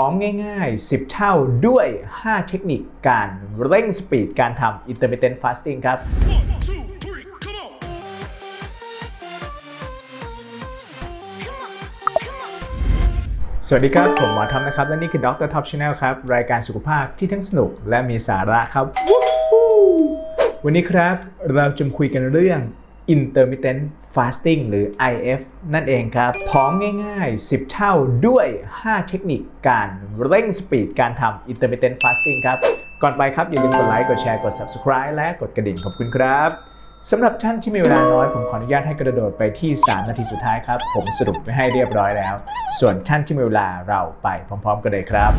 ของง่ายๆ 10 เท่าด้วย 5 เทคนิคการเร่งสปีดการทำ intermittent fasting ครับ One, two, three, come on! สวัสดีครับ ผมหมอทอมนะครับ และนี่คือ Dr. Top Channel ครับ รายการสุขภาพที่ทั้งสนุกและมีสาระครับ วันนี้ครับเราจะมาคุยกันเรื่อง intermittent fasting หรือ IF นั่นเองครับของง่ายๆ 10 เท่าด้วย 5 เทคนิคการเร่งสปีดการทำ intermittent fasting ครับ ก่อนไปครับ อย่าลืมกดไลค์ กดแชร์ กด subscribe และกดกระดิ่งขอบคุณครับสำหรับท่านที่มีเวลาน้อย ผมขออนุญาตให้กระโดดไปที่ 3 นาทีสุดท้ายครับ ผมสรุปไว้ให้เรียบร้อยแล้ว ส่วนท่านที่มีเวลาเราไปพร้อม ๆ กันเลยครับ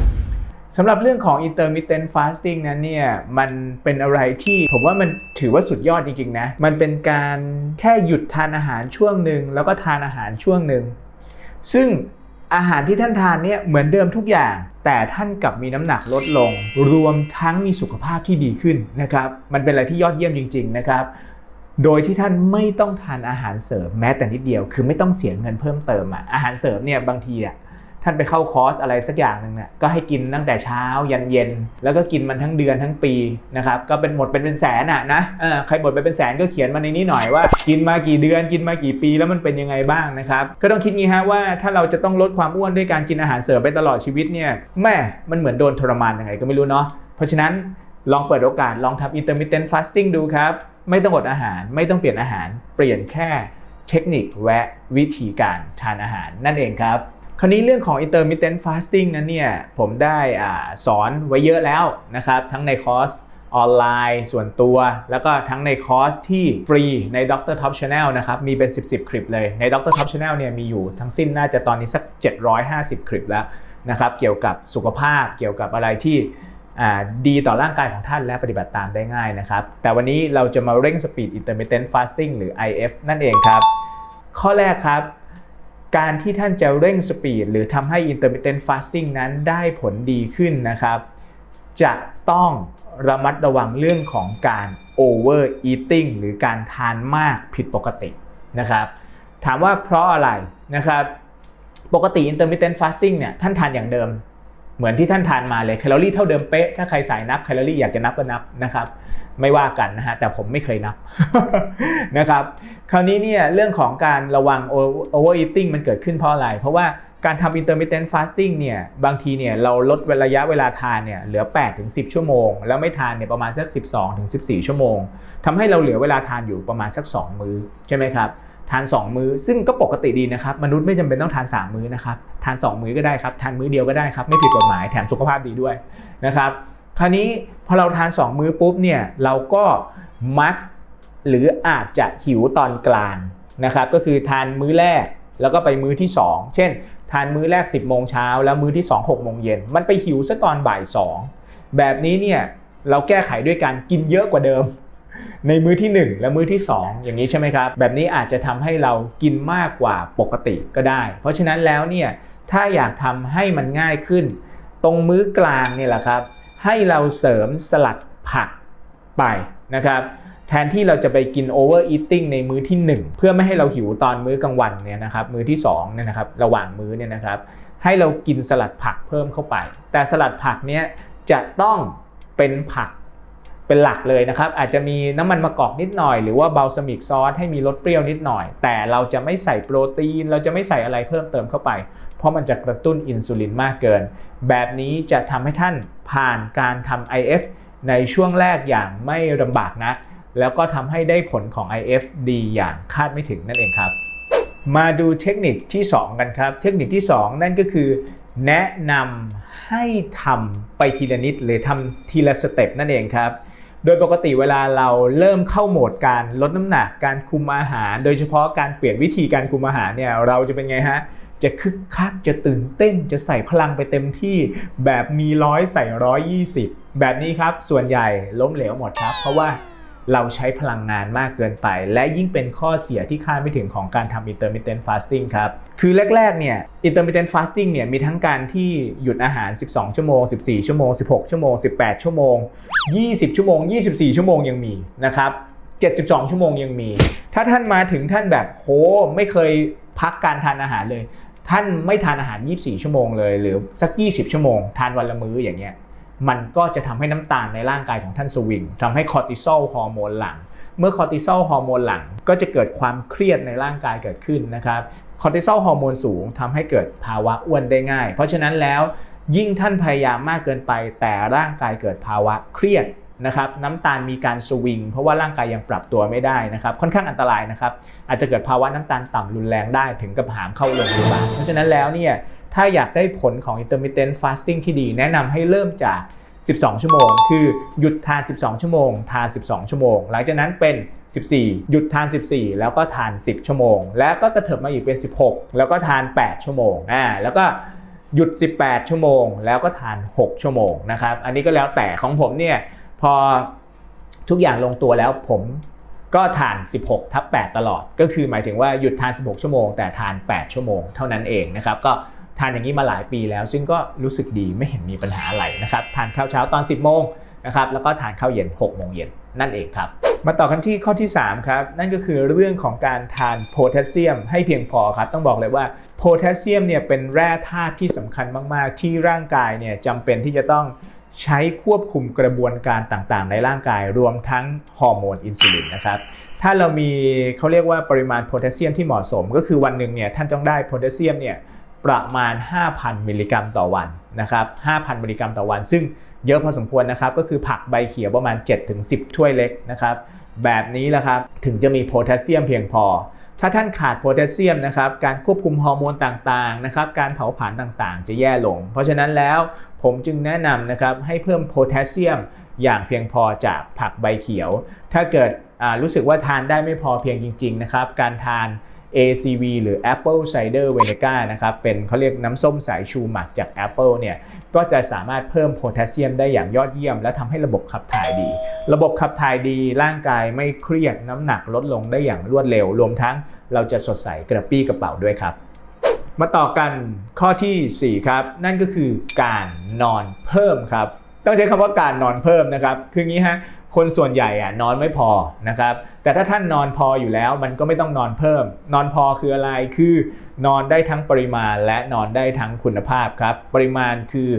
สำหรับเรื่องของ intermittent fasting นั้นเนี่ย มันเป็นอะไรที่ผมว่ามันถือว่าสุดยอดจริงๆนะ มันเป็นการแค่หยุดทานอาหารช่วงหนึ่งแล้วก็ทานอาหารช่วงหนึ่ง ซึ่งอาหารที่ท่านทานเนี่ยเหมือนเดิมทุกอย่าง แต่ท่านกลับมีน้ำหนักลดลง รวมทั้งมีสุขภาพที่ดีขึ้นนะครับ มันเป็นอะไรที่ยอดเยี่ยมจริง ๆ นะครับ โดยที่ท่านไม่ต้องทานอาหารเสริมแม้แต่นิดเดียว คือไม่ต้องเสียเงินเพิ่มเติมอะอาหารเสริมเนี่ยบางทีอะ ท่านไปเข้าคอร์สอะไรสักอย่างหนึ่งเนี่ยก็ให้กินตั้งแต่เช้ายันเย็น แล้วก็กินมันทั้งเดือนทั้งปีนะครับก็เป็นหมดเป็นเป็นแสนอะนะใครหมดไปเป็นแสนก็เขียนมาในนี้หน่อยว่า กินมากี่เดือนกินมากี่ปีแล้วมันเป็นยังไงบ้างนะครับก็ต้องคิดงี้ฮะว่าถ้าเราจะต้องลดความอ้วนด้วยการกินอาหารเสริมไปตลอดชีวิตเนี่ยแม่มันเหมือนโดนทรมานยังไงก็ไม่รู้เนาะเพราะฉะนั้นลองเปิดโอกาสลองทำ intermittent fasting ดูครับ ไม่ต้องอดอาหารไม่ต้องเปลี่ยนอาหารเปลี่ยนแค่เทคนิคและวิธีการทานอาหารนั่นเองครับ คราวนี้เรื่องของ intermittent fasting นั้นเนี่ยผมได้อสอนไว้เยอะแล้วนะครับ ทั้งในคอร์สออนไลน์ส่วนตัว แล้วก็ทั้งในคอร์สที่ฟรีใน Dr. Top Channel นะครับ มีเป็น 10 10 คลิปเลยใน Dr. Top Channel เนี่ยมีอยู่ทั้งสิ้นน่าจะตอนนี้สัก 750 คลิปแล้วนะครับ เกี่ยวกับสุขภาพเกี่ยวกับอะไรที่ดีต่อร่างกายของท่านและปฏิบัติตามได้ง่ายนะครับ แต่วันนี้เราจะมาเร่งสปีด intermittent fasting หรือ IF นั่นเองครับ ข้อแรกครับ การที่ท่านจะเร่งสปีดหรือทำให้ intermittent fasting นั้นได้ผลดีขึ้นนะครับ จะต้องระมัดระวังเรื่องของการ over eating หรือการทานมากผิดปกตินะครับ ถามว่าเพราะอะไรนะครับ ปกติ intermittent fasting เนี่ยท่านทานอย่างเดิม เหมือนที่ท่านทานมาเลยแคลอรี่เท่าเดิมเป๊ะ ถ้าใครสายนับแคลอรี่อยากจะนับก็นับนะครับ ไม่ว่ากันนะฮะแต่ผมไม่เคยนับนะครับคราวนี้เนี่ยเรื่องของการระวัง overeating มันเกิดขึ้นเพราะอะไร เพราะว่าการทำ intermittent fasting เนี่ยบางทีเนี่ยเราลดระยะเวลาทานเนี่ยเหลือ8ถึง10 ชั่วโมง แล้วไม่ทานเนี่ยประมาณสัก 12ถึง14 ชั่วโมงทำให้เราเหลือเวลาทานอยู่ประมาณสัก 2 มื้อใช่ไหมครับทาน 2 มื้อ ซึ่งก็ปกติดีนะครับ มนุษย์ไม่จำเป็นต้องทาน 3 มื้อนะครับ ทาน 2 มื้อก็ได้ครับ ทานมื้อเดียวก็ได้ครับ ไม่ผิดกฎหมายแถมสุขภาพดีด้วยนะครับ คราวนี้พอเราทาน 2 มื้อปุ๊บเนี่ยเราก็มักหรืออาจจะหิวตอนกลางนะครับก็คือทานมื้อแรกแล้วก็ไปมื้อที่ 2 เช่น ทานมื้อแรก 10โมงเช้าแล้วมื้อที่ 2 6โมงเย็นมันไปหิวซะตอนบ่าย 2 แบบนี้เนี่ยเราแก้ไขด้วยการกินเยอะกว่าเดิม ในมื้อที่ 1 และมื้อที่ 2 อย่างนี้ใช่ไหมครับ แบบนี้อาจจะทำให้เรากินมากกว่าปกติก็ได้ เพราะฉะนั้นแล้วเนี่ยถ้าอยากทำให้มันง่ายขึ้น ตรงมื้อกลางเนี่ยแหละครับ ให้เราเสริมสลัดผักไปนะครับ แทนที่เราจะไปกิน over eating ในมื้อที่ 1 เพื่อไม่ให้เราหิวตอนมื้อกลางวันเนี่ยนะครับ มื้อที่2เนี่ยนะครับ ระหว่างมื้อเนี่ยนะครับ ให้เรากินสลัดผักเพิ่มเข้าไป แต่สลัดผักเนี้ยจะต้องเป็นผัก เป็นหลักเลยนะครับ อาจจะมีน้ำมันมะกอกนิดหน่อย หรือว่าเบลซามิกซอสให้มีรสเปรี้ยวนิดหน่อย แต่เราจะไม่ใส่โปรตีน เราจะไม่ใส่อะไรเพิ่มเติมเข้าไป เพราะมันจะกระตุ้นอินซูลินมากเกิน แบบนี้จะทำให้ท่านผ่านการทำ IF ในช่วงแรกอย่างไม่ลำบากนะ แล้วก็ทำให้ได้ผลของ IF ดีอย่างคาดไม่ถึงนั่นเองครับ มาดูเทคนิคที่ 2 กันครับ เทคนิคที่ 2 นั่นก็คือ แนะนำให้ทำไปทีละนิดหรือทำทีละสเต็ปนั่นเองครับ โดยปกติเวลาเราเริ่มเข้าโหมดการลดน้ำหนักการคุมอาหาร โดยเฉพาะการเปลี่ยนวิธีการคุมอาหารเนี่ยเราจะเป็นไงฮะจะคึกคักจะตื่นเต้นจะใส่พลังไปเต็มที่แบบมีร้อยใส่ร้อยยี่สิบแบบนี้ครับส่วนใหญ่ล้มเหลวหมดครับ เพราะว่า เราใช้พลังงานมากเกินไป และยิ่งเป็นข้อเสียที่คาดไม่ถึงของการทำ intermittent fasting ครับ คือแรกๆเนี่ย intermittent fasting เนี่ยมีทั้งการที่หยุดอาหาร 12 ชั่วโมง 14 ชั่วโมง 16 ชั่วโมง 18 ชั่วโมง 20 ชั่วโมง 24 ชั่วโมงยังมีนะครับ 72 ชั่วโมงยังมี ถ้าท่านมาถึงท่านแบบโหไม่เคยพักการทานอาหารเลย ท่านไม่ทานอาหาร 24 ชั่วโมงเลย หรือสัก 20 ชั่วโมง ทานวันละมื้ออย่างเงี้ย มันก็จะทำให้น้ำตาลในร่างกายของท่านสวิงทำให้คอร์ติซอลฮอร์โมนหลัง เมื่อคอร์ติซอลฮอร์โมนหลังก็จะเกิดความเครียดในร่างกายเกิดขึ้นนะครับคอร์ติซอลฮอร์โมนสูงทำให้เกิดภาวะอ้วนได้ง่าย เพราะฉะนั้นแล้วยิ่งท่านพยายามมากเกินไป แต่ร่างกายเกิดภาวะเครียดนะครับน้ำตาลมีการสวิง เพราะว่าร่างกายยังปรับตัวไม่ได้นะครับค่อนข้างอันตรายนะครับอาจจะเกิดภาวะน้ำตาลต่ำรุนแรงได้ถึงกับหามเข้าโรงพยาบาลเพราะฉะนั้นแล้วเนี่ย ถ้าอยากได้ผลของ intermittent fasting ที่ดี แนะนำให้เริ่มจาก 12 ชั่วโมง คือหยุดทาน 12 ชั่วโมง ทาน 12 ชั่วโมง หลังจากนั้นเป็น 14 หยุดทาน 14 แล้วก็ทาน 10 ชั่วโมง แล้วก็กระเถิบมาอีกเป็น 16 แล้วก็ทาน 8 ชั่วโมง อ่า แล้วก็หยุด 18 ชั่วโมง แล้วก็ทาน 6 ชั่วโมงนะครับ อันนี้ก็แล้วแต่ของผมเนี่ยพอทุกอย่างลงตัวแล้วผมก็ทาน 16 ทับ 8 ตลอด ก็คือหมายถึงว่าหยุดทาน 16 ชั่วโมง แต่ทาน 8 ชั่วโมง เท่านั้นเองนะครับ ก็ ทานอย่างนี้มาหลายปีแล้ว ซึ่งก็รู้สึกดีไม่เห็นมีปัญหาอะไรนะครับทานข้าวเช้าตอน 10 โมงนะครับแล้วก็ทานข้าวเย็น 6 โมงเย็นนั่นเองครับ มาต่อกันที่ข้อที่ 3 ครับ นั่นก็คือเรื่องของการทานโพแทสเซียมให้เพียงพอครับ ต้องบอกเลยว่าโพแทสเซียมเนี่ยเป็นแร่ธาตุที่สำคัญมาก ๆ ที่ร่างกายเนี่ยจำเป็นที่จะต้องใช้ควบคุมกระบวนการต่างๆ ในร่างกายรวมทั้งฮอร์โมนอินซูลินนะครับ ถ้าเรามีเขาเรียกว่าปริมาณโพแทสเซียมที่เหมาะสม ก็คือวันหนึ่งเนี่ยท่านต้องได้โพแทสเซียมเนี่ย ประมาณ 5,000 มิลลิกรัมต่อวันนะครับ 5,000 มิลลิกรัมต่อวัน ซึ่งเยอะพอสมควรนะครับ ก็คือผักใบเขียวประมาณ 7-10 ถ้วยเล็กนะครับ แบบนี้แหละครับ ถึงจะมีโพแทสเซียมเพียงพอ ถ้าท่านขาดโพแทสเซียมนะครับ การควบคุมฮอร์โมนต่างๆนะครับ การเผาผลาญต่างๆ จะแย่ลง เพราะฉะนั้นแล้วผมจึงแนะนำนะครับให้เพิ่มโพแทสเซียมอย่างเพียงพอจากผักใบเขียว ถ้าเกิดรู้สึกว่าทานได้ไม่พอเพียงจริง ๆ นะครับ การทาน ACV หรือ Apple Cider Vinegar นะครับเป็นเขาเรียกน้ำส้มสายชูหมักจาก Apple เนี่ยก็จะสามารถเพิ่มโพแทสเซียมได้อย่างยอดเยี่ยม และทำให้ระบบขับถ่ายดี ระบบขับถ่ายดีร่างกายไม่เครียดน้ำหนักลดลงได้อย่างรวดเร็ว รวมทั้งเราจะสดใสกระปี้กระเป๋าด้วยครับ มาต่อกันข้อทีสี่4 ครับ นั่นก็คือการนอนเพิ่มครับ ต้องใช้คำว่าการนอนเพิ่มนะครับ คืองี้ฮะ คนส่วนใหญ่อะนอนไม่พอนะครับ แต่ถ้าท่านนอนพออยู่แล้วมันก็ไม่ต้องนอนเพิ่ม นอนพอคืออะไรคือนอนได้ทั้งปริมาณและนอนได้ทั้งคุณภาพครับ ปริมาณคือ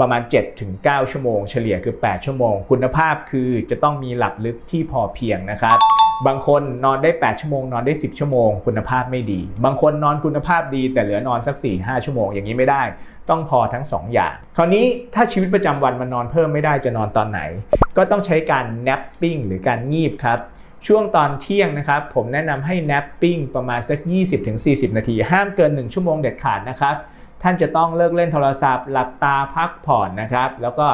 ประมาณ 7-9 ชั่วโมง เฉลี่ยคือ 8 ชั่วโมง คุณภาพคือจะต้องมีหลับลึกที่พอเพียงนะครับ บางคนนอนได้ 8 ชั่วโมง นอนได้ 10 ชั่วโมง คุณภาพไม่ดี บางคนนอนคุณภาพดี แต่เหลือนอนสัก 4-5 ชั่วโมงอย่างนี้ไม่ได้ ต้องพอทั้ง 2 อย่าง คราวนี้ถ้าชีวิตประจำวันมันนอนเพิ่มไม่ได้จะนอนตอนไหน ก็ต้องใช้การ napping หรือการงีบครับช่วงตอนเที่ยงนะครับผมแนะนำให้ napping ประมาณสัก 20-40 นาที ห้ามเกิน 1 ชั่วโมงเด็ดขาดนะครับ ท่านจะต้องเลิกเล่นโทรศัพท์ หลับตาพักผ่อนนะครับ แล้วก็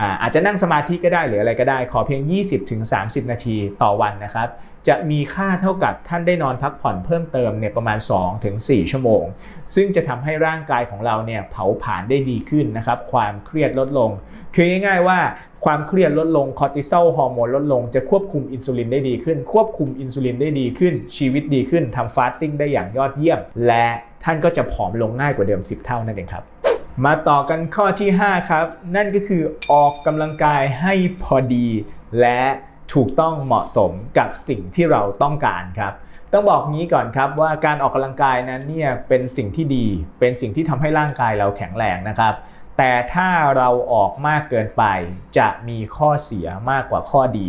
อาอาจจะนั่งสมาธิก็ได้หรืออะไรก็ได้ ขอเพียง 20-30 นาทีต่อวันนะครับ จะมีค่าเท่ากับท่านได้นอนพักผ่อนเพิ่มเติมเนี่ยประมาณ 2-4 ชั่วโมง ซึ่งจะทำให้ร่างกายของเราเนี่ยเผาผลาญได้ดีขึ้นนะครับ ความเครียดลดลง คือง่ายๆว่าความเครียดลดลงคอร์ติซอลฮอร์โมนลดลงจะควบคุมอินซูลินได้ดีขึ้น ควบคุมอินซูลินได้ดีขึ้น ชีวิตดีขึ้นทำฟาสติ้งได้อย่างยอดเยี่ยม และท่านก็จะผอมลงง่ายกว่าเดิม 10 เท่านั่นเองครับ มาต่อกันข้อที่ 5 ครับ นั่นก็คือออกกำลังกายให้พอดี และถูกต้องเหมาะสมกับสิ่งที่เราต้องการครับ ต้องบอกงี้ก่อนครับว่าการออกกำลังกายนั้นเนี่ยเป็นสิ่งที่ดี เป็นสิ่งที่ทำให้ร่างกายเราแข็งแรงนะครับ แต่ถ้าเราออกมากเกินไป จะมีข้อเสียมากกว่าข้อดี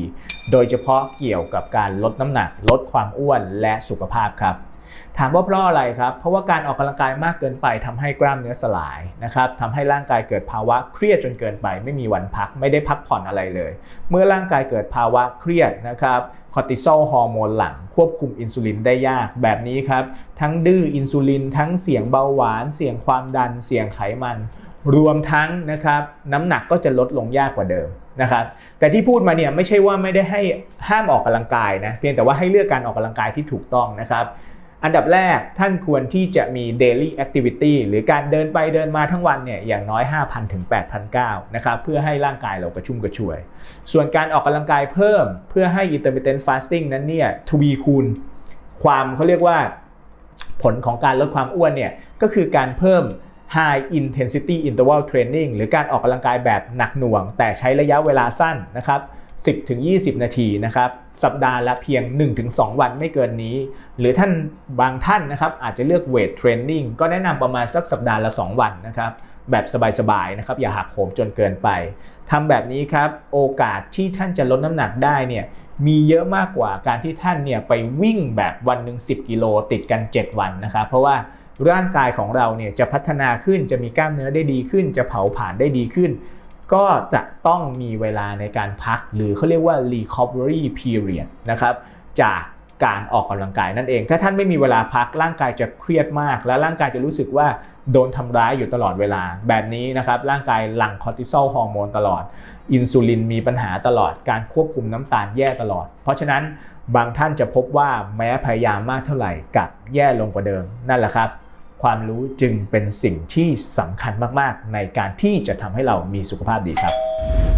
โดยเฉพาะเกี่ยวกับการลดน้ำหนัก ลดความอ้วนและสุขภาพครับ ถามว่าเพราะอะไรครับ เพราะว่าการออกกำลังกายมากเกินไปทำให้กล้ามเนื้อสลายนะครับทำให้ร่างกายเกิดภาวะเครียดจนเกินไป ไม่มีวันพัก ไม่ได้พักผ่อนอะไรเลย เมื่อร่างกายเกิดภาวะเครียดนะครับคอร์ติซอลฮอร์โมนหลังควบคุมอินซูลินได้ยากแบบนี้ครับ ทั้งดื้ออินซูลิน ทั้งเสี่ยงเบาหวาน เสี่ยงความดัน เสี่ยงไขมัน รวมทั้งนะครับน้ำหนักก็จะลดลงยากกว่าเดิมนะครับแต่ที่พูดมาเนี่ยไม่ใช่ว่าไม่ได้ให้ห้ามออกกำลังกายนะเพียงแต่ว่าให้เลือกการออกกำลังกายที่ถูกต้องนะครับ อันดับแรกท่านควรที่จะมี daily activity หรือการเดินไปเดินมาทั้งวันเนี่ยอย่างน้อย 5,000 ถึง8,009นะครับเพื่อให้ร่างกายเรากระชุ่มกระชวย ส่วนการออกกำลังกายเพิ่มเพื่อให้ intermittent fasting นั้นเนี่ยทวีคูณความเขาเรียกว่าผลของการลดความอ้วนเนี่ยก็คือการเพิ่ม high intensity interval training หรือการออกกำลังกายแบบหนักหน่วง แต่ใช้ระยะเวลาสั้นนะครับ 10-20 นาทีนะครับสัปดาห์ละเพียง 1-2 วันไม่เกินนี้ หรือท่านบางท่านนะครับอาจจะเลือกเวทเทรนนิ่งก็แนะนำประมาณสักสัปดาห์ละ 2 วันนะครับแบบสบายๆนะครับอย่าหักโหมจนเกินไปทำแบบนี้ครับโอกาสที่ท่านจะลดน้ำหนักได้เนี่ยมีเยอะมากกว่าการที่ท่านเนี่ยไปวิ่งแบบวันหนึ่ง10 กิโลติดกัน 7 วันนะครับเพราะว่าร่างกายของเราเนี่ยจะพัฒนาขึ้นจะมีกล้ามเนื้อได้ดีขึ้น จะเผาผลาญได้ดีขึ้น ก็จะต้องมีเวลาในการพัก หรือเขาเรียกว่า recovery period นะครับจากการออกกำลังกายนั่นเอง ถ้าท่านไม่มีเวลาพักร่างกายจะเครียดมาก และร่างกายจะรู้สึกว่าโดนทำร้ายอยู่ตลอดเวลา แบบนี้นะครับร่างกายหลั่งคอร์ติซอลฮอร์โมนตลอด อินซูลินมีปัญหาตลอดการควบคุมน้ำตาลแย่ตลอด เพราะฉะนั้นบางท่านจะพบว่าแม้พยายามมากเท่าไหร่กลับแย่ลงกว่าเดิมนั่นแหละครับ ความรู้จึงเป็นสิ่งที่สำคัญมากๆ ในการที่จะทำให้เรามีสุขภาพดีครับ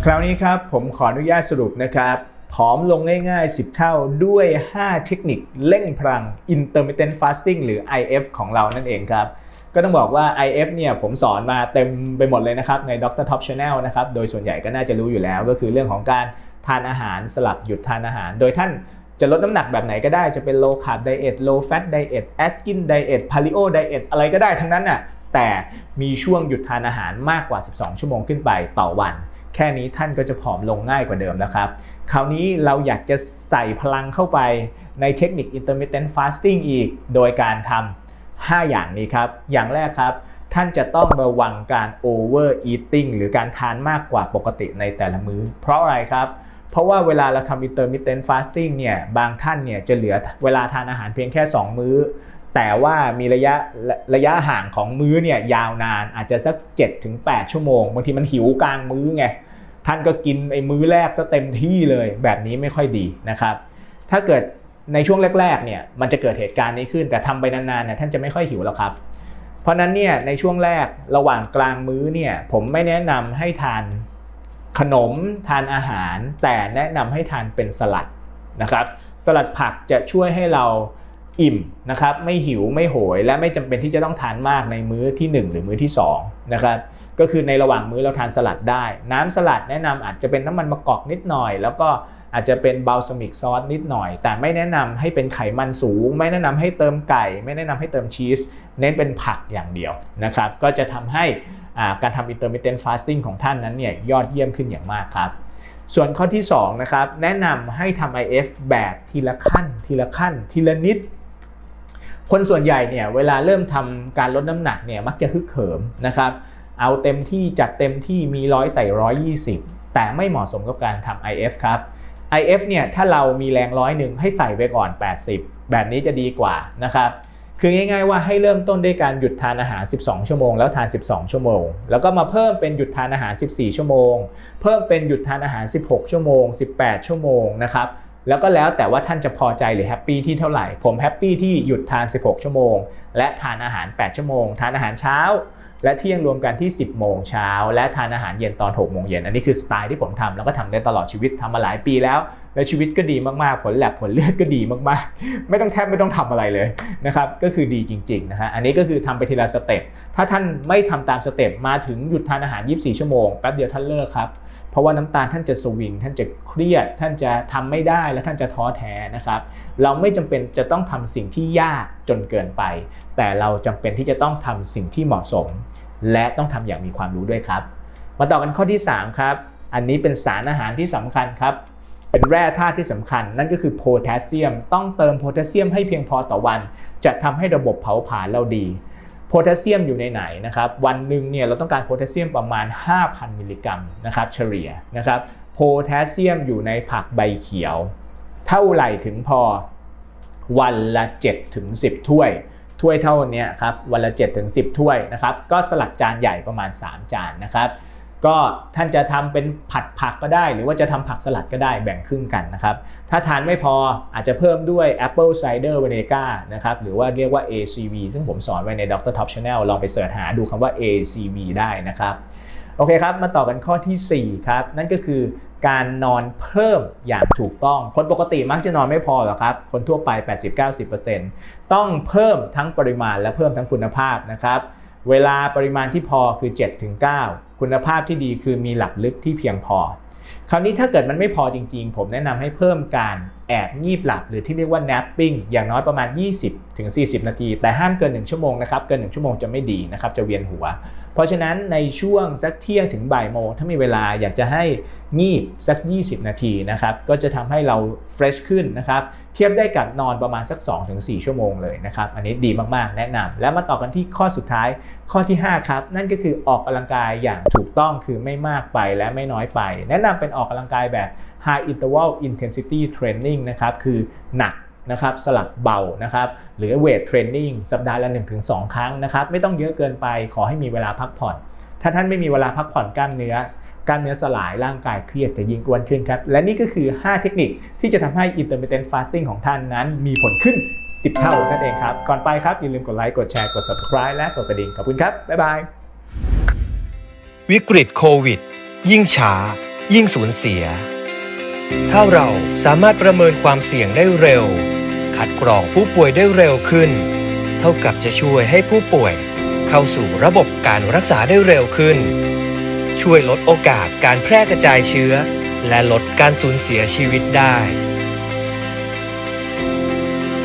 คราวนี้ครับผมขออนุญาตสรุปนะครับผอมลงง่าย ๆ 10 เท่าด้วย 5 เทคนิคเร่งพลัง intermittent fasting หรือ IF ของเรานั่นเองครับ ก็ต้องบอกว่า IF เนี่ยผมสอนมาเต็มไปหมดเลยนะครับ ใน Dr. Top Channel นะครับ โดยส่วนใหญ่ก็น่าจะรู้อยู่แล้วก็คือเรื่องของการทานอาหารสลับหยุดทานอาหาร โดยท่าน จะลดน้ำหนักแบบไหนก็ได้จะเป็น low carb diet low fat diet Atkins diet paleo diet อะไรก็ได้ทั้งนั้นน่ะแต่มีช่วงหยุดทานอาหารมากกว่า 12 ชั่วโมงขึ้นไปต่อวัน แค่นี้ท่านก็จะผอมลงง่ายกว่าเดิมแล้วครับ คราวนี้เราอยากจะใส่พลังเข้าไปในเทคนิค intermittent fasting อีก โดยการทำ5 อย่างนี้ครับ อย่างแรกครับ ท่านจะต้องระวังการ over eating หรือการทานมากกว่าปกติในแต่ละมื้อ เพราะอะไรครับ เพราะว่าเวลาเราทำ intermittent fasting เนี่ยบางท่านเนี่ยจะเหลือเวลาทานอาหารเพียงแค่ 2 มื้อ แต่ว่ามีระยะระระยะห่างของมื้อเนี่ยยาวนานอาจจะสัก 7-8 ชั่วโมงบางทีมันหิวกลางมื้อไงท่านก็กินไอ้มื้อแรกซะเต็มที่เลยแบบนี้ไม่ค่อยดีนะครับ ถ้าเกิดในช่วงแรกๆเนี่ยมันจะเกิดเหตุการณ์นี้ขึ้น แต่ทำไปนานๆเนี่ยท่านจะไม่ค่อยหิวแล้วครับ เพราะฉะนั้นเนี่ยในช่วงแรกระหว่างกลางมื้อเนี่ยผมไม่แนะนำให้ทาน ขนมทานอาหาร แต่แนะนำให้ทานเป็นสลัดนะครับ สลัดผักจะช่วยให้เราอิ่มนะครับไม่หิวไม่โหย และไม่จำเป็นที่จะต้องทานมากในมื้อที่ 1 หรือมื้อที่2นะครับก็คือในระหว่างมื้อเราทานสลัดได้ น้ำสลัดแนะนำอาจจะเป็นน้ำมันมะกอกนิดหน่อย แล้วก็อาจจะเป็นบัลซามิกซอสนิดหน่อย แต่ไม่แนะนำให้เป็นไขมันสูง ไม่แนะนำให้เติมไก่ ไม่แนะนำให้เติมชีส เน้นเป็นผักอย่างเดียวนะครับก็จะทำให้ การทำ intermittent fasting ของท่านนั้นเนี่ยยอดเยี่ยมขึ้นอย่างมากครับ ส่วนข้อที่2นะครับแนะนำให้ทำ IF แบบทีละขั้น ทีละขั้น ทีละนิด คนส่วนใหญ่เนี่ยเวลาเริ่มทำการลดน้ำหนักเนี่ยมักจะฮึกเหิมนะครับเอาเต็มที่จัดเต็มที่มีร้อยใส่ร้อยยี่สิบแต่ไม่เหมาะสมกับการทำ IF ครับ IF เนี่ยถ้าเรามีแรงร้อยหนึ่งให้ใส่ไปก่อน 80 แบบนี้จะดีกว่านะครับ คือง่ายๆว่าให้เริ่มต้นด้วยการหยุดทานอาหาร 12 ชั่วโมงแล้วทาน 12 ชั่วโมง แล้วก็มาเพิ่มเป็นหยุดทานอาหาร 14 ชั่วโมง เพิ่มเป็นหยุดทานอาหาร 16 ชั่วโมง 18 ชั่วโมงนะครับแล้วก็แล้วแต่ว่าท่านจะพอใจหรือแฮปปี้ที่เท่าไหร่ ผมแฮปปี้ที่หยุดทาน 16 ชั่วโมง และทานอาหาร 8 ชั่วโมง ทานอาหารเช้า และเที่ยงรวมกันที่ 10 โมงเช้า และทานอาหารเย็นตอน 6 โมงเย็น อันนี้คือสไตล์ที่ผมทำแล้วก็ทำได้ตลอดชีวิตทำมาหลายปีแล้ว และชีวิตก็ดีมากๆ ผลแลบผลเลือดก็ดีมากๆ ไม่ต้องแทบไม่ต้องทำอะไรเลยนะครับ ก็คือดีจริงๆนะฮะ อันนี้ก็คือทำไปทีละสเต็ป ถ้าท่านไม่ทำตามสเต็ปมาถึงหยุดทานอาหาร 24 ชั่วโมงแป๊บเดียวท่านเลิกครับเพราะว่าน้ำตาลท่านจะสวิงท่านจะเครียด ท่านจะทำไม่ได้และท่านจะท้อแท้นะครับ เราไม่จำเป็นจะต้องทำสิ่งที่ยากจนเกินไป แต่เราจำเป็นที่จะต้องทำสิ่งที่เหมาะสม และต้องทำอย่างมีความรู้ด้วยครับ มาต่อกันข้อที่ 3 ครับ อันนี้เป็นสารอาหารที่สำคัญครับ เป็นแร่ธาตุที่สำคัญ นั่นก็คือโพแทสเซียม ต้องเติมโพแทสเซียมให้เพียงพอต่อวัน จะทำให้ระบบเผาผลาญเราดีโพแทสเซียมอยู่ในไหนนะครับวันหนึ่งเนี่ยเราต้องการโพแทสเซียมประมาณ 5,000 มิลลิกรัมนะครับเฉลี่ยนะครับโพแทสเซียมอยู่ในผักใบเขียว เท่าไหร่ถึงพอวันละ7ถึง10 ถ้วย ถ้วยเท่านี้ครับวันละ7ถึง10 ถ้วยนะครับก็สลัดจานใหญ่ประมาณ 3 จานนะครับก็ท่านจะทำเป็นผัดผักก็ได้ หรือว่าจะทำผักสลัดก็ได้แบ่งครึ่งกันนะครับ ถ้าทานไม่พออาจจะเพิ่มด้วย Apple Cider Vinegar นะครับหรือว่าเรียกว่า ACV ซึ่งผมสอนไว้ใน Dr. Top Channel ลองไปเสิร์ชหาดูคำว่า ACV ได้นะครับ โอเคครับ มาต่อกันข้อทีสี่4 ครับ นั่นก็คือ การนอนเพิ่มอย่างถูกต้อง คนปกติมักจะนอนไม่พอหรอครับ คนทั่วไป 80-90%ต้องเพิ่มทั้งปริมาณและเพิ่มทั้งคุณภาพนะครับ เวลาปริมาณที่พอคือ 7-9 คุณภาพที่ดีคือมีหลับลึกที่เพียงพอ คราวนี้ถ้าเกิดมันไม่พอจริงๆ ผมแนะนำให้เพิ่มการ แอบงีบหลับ หรือที่เรียกว่า napping อย่างน้อยประมาณ 20ถึง40 นาที แต่ห้ามเกิน 1 ชั่วโมงนะครับเกิน 1 ชั่วโมงจะไม่ดีนะครับจะเวียนหัว เพราะฉะนั้นในช่วงสักเที่ยงถึงบ่ายโมงถ้ามีเวลาอยากจะให้งีบสัก 20 นาทีนะครับก็จะทำให้เรา fresh ขึ้นนะครับเทียบได้กับนอนประมาณสัก 2-4 ชั่วโมงเลยนะครับอันนี้ดีมากๆ แนะนำแล้วมาต่อกันที่ข้อสุดท้ายข้อที่ 5 ครับ นั่นก็คือออกกำลังกายอย่างถูกต้องคือไม่มากไปและไม่น้อยไป แนะนำเป็นออกกำลังกายแบบ high interval intensity training นะครับคือหนักนะครับสลับเบานะครับหรือ weight training สัปดาห์ละ 1-2 ครั้งนะครับไม่ต้องเยอะเกินไปขอให้มีเวลาพักผ่อน ถ้าท่านไม่มีเวลาพักผ่อนกล้ามเนื้อกล้ามเนื้อสลายร่างกายเครียดจะยิ่งอ้วนขึ้นครับและนี่ก็คือ 5 เทคนิคที่จะทำให้ intermittent fasting ของท่านนั้นมีผลขึ้น 10 เท่านั่นเองครับ ก่อนไปครับอย่าลืมกดไลค์กดแชร์กด subscribe และกดกระดิ่งขอบคุณครับ บ๊ายบาย วิกฤตโควิด ยิ่งช้า ยิ่งสูญเสีย ถ้าเราสามารถประเมินความเสี่ยงได้เร็ว คัดกรองผู้ป่วยได้เร็วขึ้น เท่ากับจะช่วยให้ผู้ป่วยเข้าสู่ระบบการรักษาได้เร็วขึ้น ช่วยลดโอกาสการแพร่กระจายเชื้อ และลดการสูญเสียชีวิตได้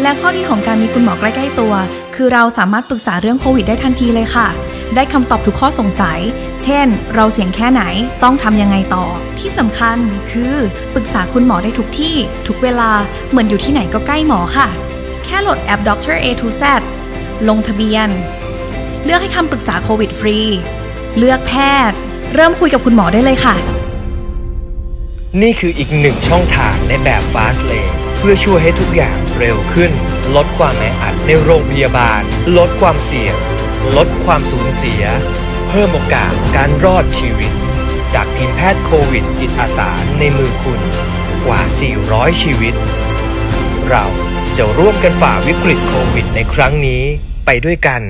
และข้อดีของการมีคุณหมอใกล้ๆตัว คือเราสามารถปรึกษาเรื่องโควิดได้ทันทีเลยค่ะ ได้คำตอบทุกข้อสงสัย เช่น เราเสี่ยงแค่ไหน ต้องทำยังไงต่อ ที่สำคัญคือปรึกษาคุณหมอได้ทุกที่ ทุกเวลา เหมือนอยู่ที่ไหนก็ใกล้หมอค่ะ แค่โหลดแอป Doctor A to Z ลงทะเบียน เลือกให้คำปรึกษาโควิดฟรี เลือกแพทย์ เริ่มคุยกับคุณหมอได้เลยค่ะ นี่คืออีกหนึ่งช่องทางในแบบ Fast Lane เพื่อช่วยให้ทุกอย่างเร็วขึ้น ลดความแออัดในโรงพยาบาล ลดความเสี่ยง ลดความสูญเสีย เพิ่มโอกาสการรอดชีวิต จากทีมแพทย์โควิดจิตอาสาในมือคุณกว่า 400 ชีวิต เราจะร่วมกันฝ่าวิกฤตโควิดในครั้งนี้ไปด้วยกัน